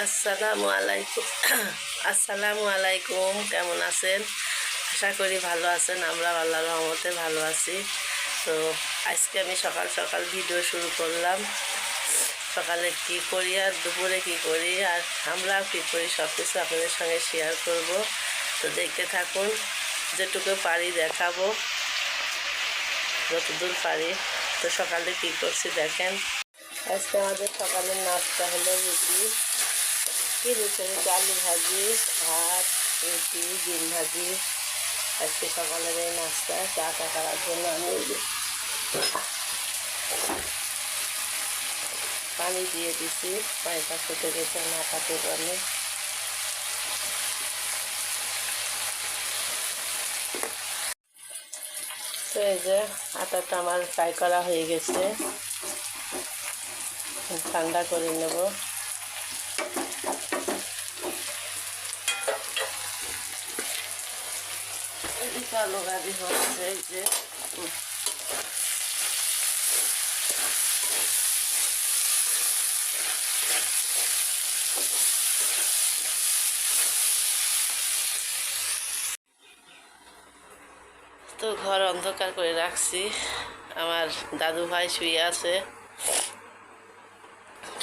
আসসালামু আলাইকুম। আসসালামু আলাইকুম, কেমন আছেন? আশা করি ভালো আছেন আমরা আল্লাহর রহমতে ভালো আছি। তো আজকে আমি সকাল সকাল ভিডিও শুরু করলাম। সকালে কি করি আর দুপুরে কি করি আর আমরা কী করি সব কিছু আপনাদের সঙ্গে শেয়ার করব। তো দেখতে থাকুন, যেটুকু পারি দেখাবো। যতদূর পারি। তো সকালে কি করছি দেখেন। আজকে আমাদের সকালের নাস্তা হলো রুটি। রুটি আলু ভাজি ভাত রুটি, ডিম ভাজি। আজকে সকালের এই নাস্তা, চা টা করার জন্য আমি পানি দিয়ে দিছি, পানিটা ফুটে গেছে না পাতে পারলে তো এই যে আটাটা আমার ফ্রাই করা হয়ে গেছে। ঠান্ডা করে নেব এদিকে হচ্ছে যে তো ঘর অন্ধকার করে রাখছি। আমার দাদু ভাই শুয়ে আছে।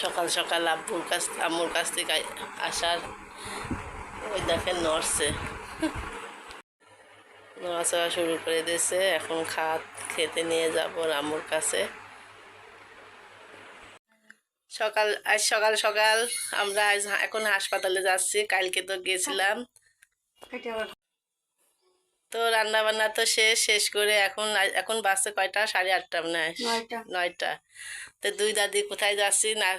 সকাল সকাল আব্বুর কাছ আম্মুর কাছ থেকে আসার ওই দেখেন নড়ছে। নড়াচড়া শুরু করে দিয়েছে। এখন খাত খেতে নিয়ে যাব রামুর কাছে। সকাল আজ সকাল সকাল। আমরা আজ এখন হাসপাতালে যাচ্ছি। কালকে তো গেছিলাম। তো রান্না বান্না তো শেষ শেষ করে এখন এখন বাসে কয়টা? সাড়ে আটটা মনে হয়। নয়টা। তো দুই দাদি কোথায় যাচ্ছি না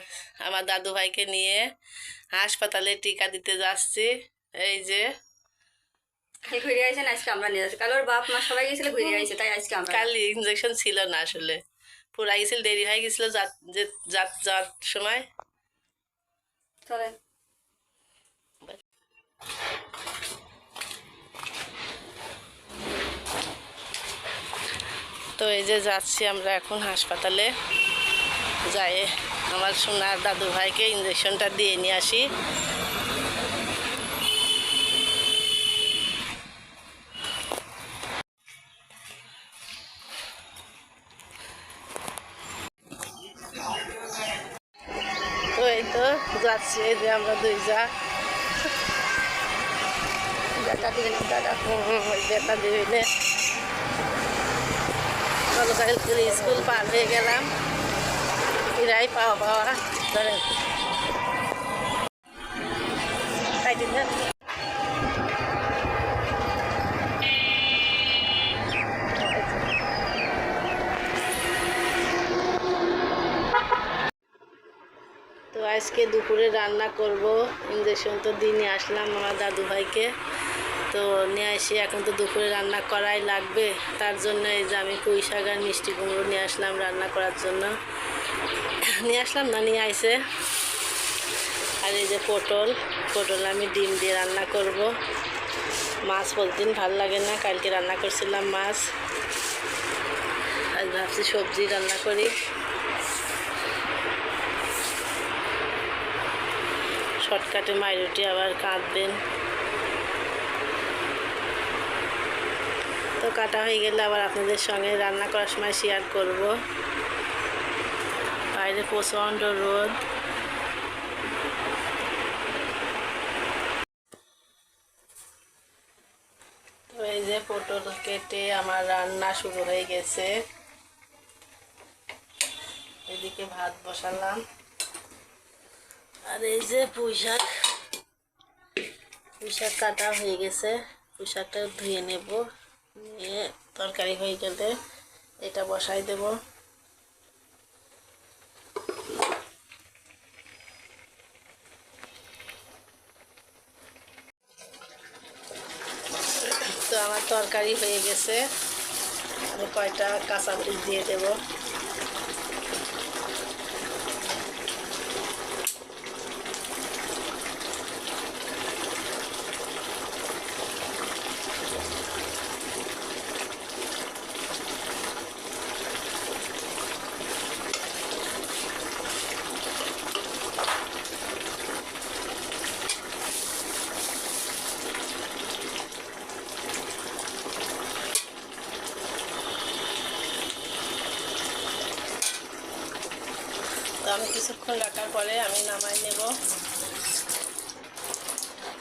আমার দাদু ভাইকে নিয়ে হাসপাতালে টিকা দিতে যাচ্ছি। এই যে ঘুরে আইছেন আজকে আমরা নিয়ে যাচ্ছি কাল ওর বাপ মা সবাই গেছিল ঘুরে আইছে তাই আজকে আমরা কাল ইঞ্জেকশন ছিল না আসলে। পুরা গেছিল দেরি হয়ে গেছিল যাত যে যাত যাওয়ার সময়। চলেন তো এই যে যাচ্ছি আমরা এখন হাসপাতালে। যাই আমার সোনার দাদু ভাইকে ইঞ্জেকশনটা দিয়ে নিয়ে আসি। তো যাচ্ছি এই যে আমরা দুই যা। দাদা দিবেন দাদা ওই বেটা দিবিনে গতকাল করে স্কুল পার হয়ে গেলাম। ফিরাই পাওয়া পাওয়া ধরেন আজকে দুপুরে রান্না করব। ইঞ্জেকশন তো দিয়ে নিয়ে আসলাম আমার দাদু ভাইকে তো নিয়ে আসি, এখন তো দুপুরে রান্না করাই লাগবে। তার জন্য এই যে আমি পুঁই শাক আর মিষ্টি কুমড়ো নিয়ে আসলাম রান্না করার জন্য। নিয়ে আসলাম না, নিয়ে আইসে আর এই যে পটল পটল আমি ডিম দিয়ে রান্না করব। মাছ প্রতিদিন ভালো লাগে না, কালকে রান্না করছিলাম মাছ। আজ ভাবছি সবজি রান্না করি। শর্টকাটে মাইরুটি আবার কাঁদবেন। তো কাটা হয়ে গেলে আবার আপনাদের সঙ্গে রান্না করার সময় শেয়ার করব। বাইরে প্রচণ্ড রোদ। তো এই যে পটল কেটে আমার রান্না শুরু হয়ে গেছে। এদিকে ভাত বসালাম। আর এই যে পুঁই শাক পুঁই শাক কাটা হয়ে গেছে। পুঁইশাকটা ধুয়ে নেব। নিয়ে তরকারি হয়ে গেলে এটা বসাই দেব। তো আমার তরকারি হয়ে গেছে। আমি কয়টা কাঁচা মরিচ দিয়ে দেবো। কিছুক্ষণ রাখার পরে আমি নামাই নেব।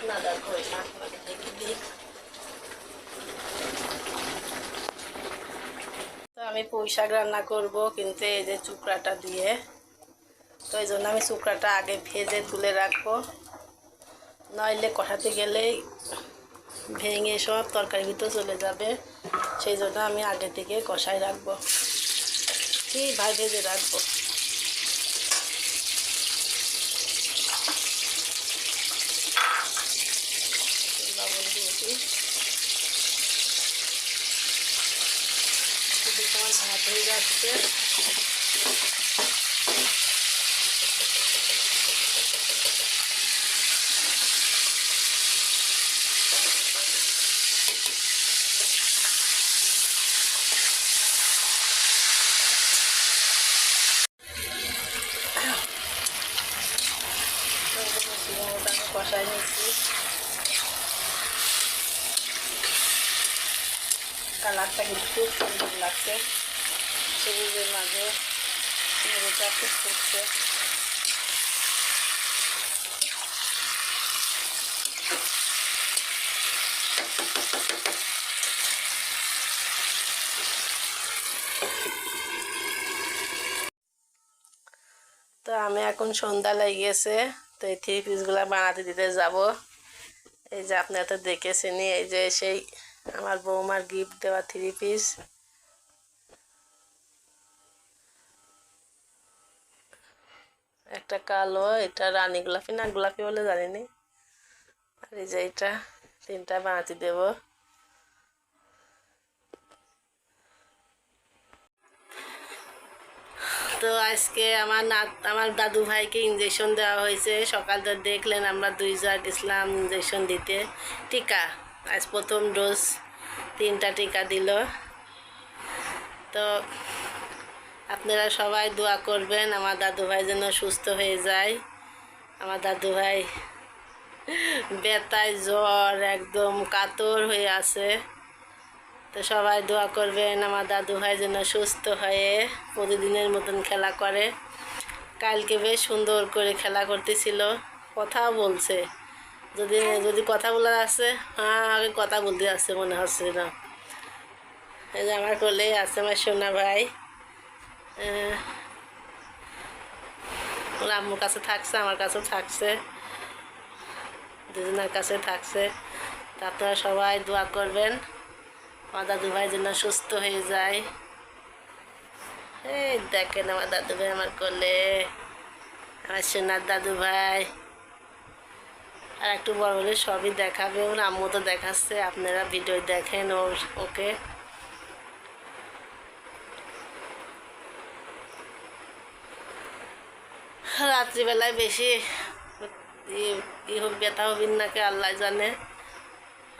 না দেখো না দেখি দিই। তো আমি পুঁই রান্না করব কিন্তু এই যে চুকড়াটা দিয়ে। তো এই জন্য আমি চুকড়াটা আগে ভেজে তুলে রাখব। নইলে কষাতে গেলেই ভেঙে সব তরকারির ভিতরে চলে যাবে। সেই জন্য আমি আগে থেকে কষাই রাখব। কি ভাই ভেজে রাখব লবণ দিয়েছি এদিকে আমার ভাত হয়ে যাচ্ছে। কালারটা কিন্তু সুন্দর লাগছে। সবুজের মাঝে মেরেটা খুব ফুটছে। তো আমি এখন সন্ধ্যা লেগেছে তো এই থ্রি পিসগুলো বানাতে দিতে যাব। এই যে আপনারা তো দেখেছেনই, এই যে সেই আমার বৌমার গিফট দেওয়া থ্রি পিস একটা কালো, এটা রানী গোলাপি না গোলাপি বলে জানিনি। আর এই যে এটা, তিনটা বানাতে দেবো। তো আজকে আমার নাত আমার দাদু ভাইকে ইঞ্জেকশন দেওয়া হয়েছে। সকাল তো দেখলেন আমরা দুই জার গেছিলাম ইঞ্জেকশন দিতে। টিকা। আজ প্রথম ডোজ তিনটা টিকা দিল। তো আপনারা সবাই দোয়া করবেন, আমার দাদু ভাই যেন সুস্থ হয়ে যায়। আমার দাদু ভাই বেতায় জ্বর, একদম কাতর হয়ে আছে। তো সবাই দোয়া করবেন, আমার দাদু ভাই যেন সুস্থ হয়ে প্রতিদিনের মতন খেলা করে। কালকে বেশ সুন্দর করে খেলা করতেছিল, কথাও বলছে। যদি যদি কথা বলার আছে হ্যাঁ আগে কথা বলতে আসছে মনে হচ্ছে না। এই যে আমার কোলে আছে আমার সোনা ভাই। ওর আম্মুর কাছে থাকছে, আমার কাছেও থাকছে। দুজনের কাছে থাকছে। তা আপনারা সবাই দোয়া করবেন। আমার দাদু ভাই যেন সুস্থ হয়ে যায়। এই দেখেন আমার দাদু ভাই আমার কোলে। আমার সোনার দাদু ভাই। আর একটু বড় হলে সবই দেখাবে, ওর আম্মু তো দেখাচ্ছে, আপনারা ভিডিও দেখেন ওর, ওকে? রাত্রিবেলায় বেশি ই- হোক, ব্যথা হবি নাকি আল্লাহ জানে।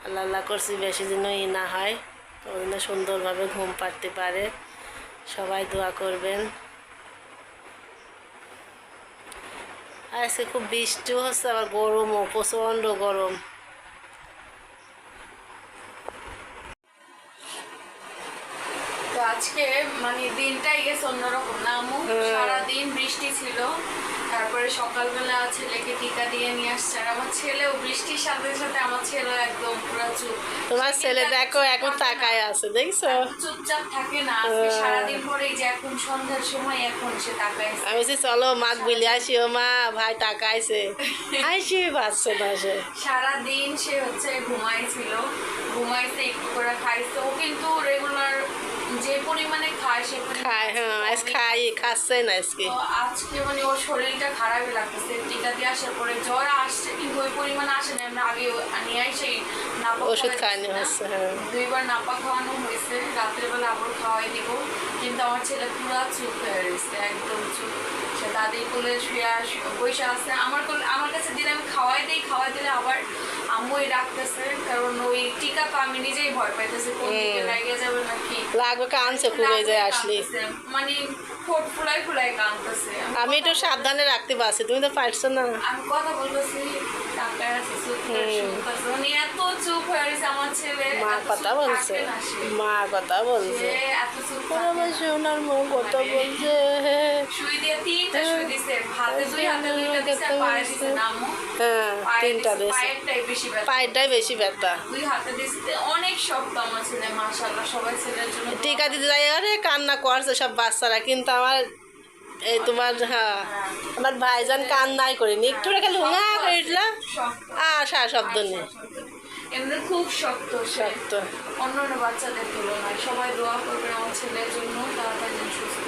আল্লাহ আল্লাহ করছি, বেশি দিন ই না হয়, তো সুন্দরভাবে ঘুম পাড়তে পারে। সবাই দোয়া করবেন। আজকে খুব বৃষ্টি হচ্ছে আবার গরমও প্রচণ্ড গরম। তো আজকে মানে দিনটাই গেছে অন্যরকম না হ্যাঁ। সারাদিন বৃষ্টি ছিল। তারপরে সকালবেলা ছেলেকে টিকা দিয়ে নিয়ে আসছে। আর আমার ছেলেও বৃষ্টির সাথে সাথে আমার ছেলেও একদম পুরো চুপ। তোমার ছেলে দেখো এখন তাকায় আছে দেখছ? চুপচাপ থাকে না। আজকে। সারাদিন পরে যে এখন সন্ধ্যার সময় এখন সে তাকায় আমি বলছি চলো মাছ বিলে আসি ও মা ভাই তাকাইছে। আইসি পাচ্ছে না সে সারাদিন সে হচ্ছে ঘুমাইছিল। ঘুমাইছে একটু করে খাইছে। ও কিন্তু খায় হ্যাঁ আজ খাই খাচ্ছে না আজকে। আজকে মানে ওর শরীরটা খারাপই লাগতেছে টিকা দিয়ে আসার পরে জ্বর আসছে কিন্তু ওই পরিমাণে আসে না আমরা আগে নিয়ে আসি নাপা ওষুধ খাওয়ানো। হচ্ছে হ্যাঁ। দুইবার নাপা খাওয়ানো হয়েছে রাত্রেবেলা আবার খাওয়াই দিব কিন্তু আমার ছেলে পুরা চুপ হয়ে গেছে একদম চুপ। কোলে শুয়ে বসে আছে। আমার কোলে আমার কাছে দিলে আমি খাওয়াই দিই খাওয়াই দিলে আবার আম্মুই রাখতেছে কারণ ওই টিকা তো আমি নিজেই ভয় পাইতেছি কোন দিকে লাগিয়ে যাবে নাকি। লাগবে কানছে খুলে যায় আসলে। মানে ফোট ফুলাই ফুলাই কানতেছে আমি একটু সাবধানে রাখতে পারছি তুমি তো পারছ না। আমি কথা বলতেছি মানে মা কথা বলছে। মা কথা বলছে। সে এত চুপ ওর থাকে আমার না। সোনার মা কথা বলছে। তিনটা দিয়েছে পায়েরটাই বেশি ব্যথা। টিকা দিতে যাই। আরে কান্না করছে সব বাচ্চারা। কিন্তু আমার এই তোমার হ্যাঁ আমার ভাইজান কান্নাই করিনি। একটু রেখে লুঙা করে উঠলা। শক্ত আর সা শব্দ নেই। এমনি খুব শক্ত শক্ত। অন্য অন্য বাচ্চাদের তুলনায় সবাই দোয়া করবে আমার ছেলের জন্য তাড়াতাড়ি সুস্থ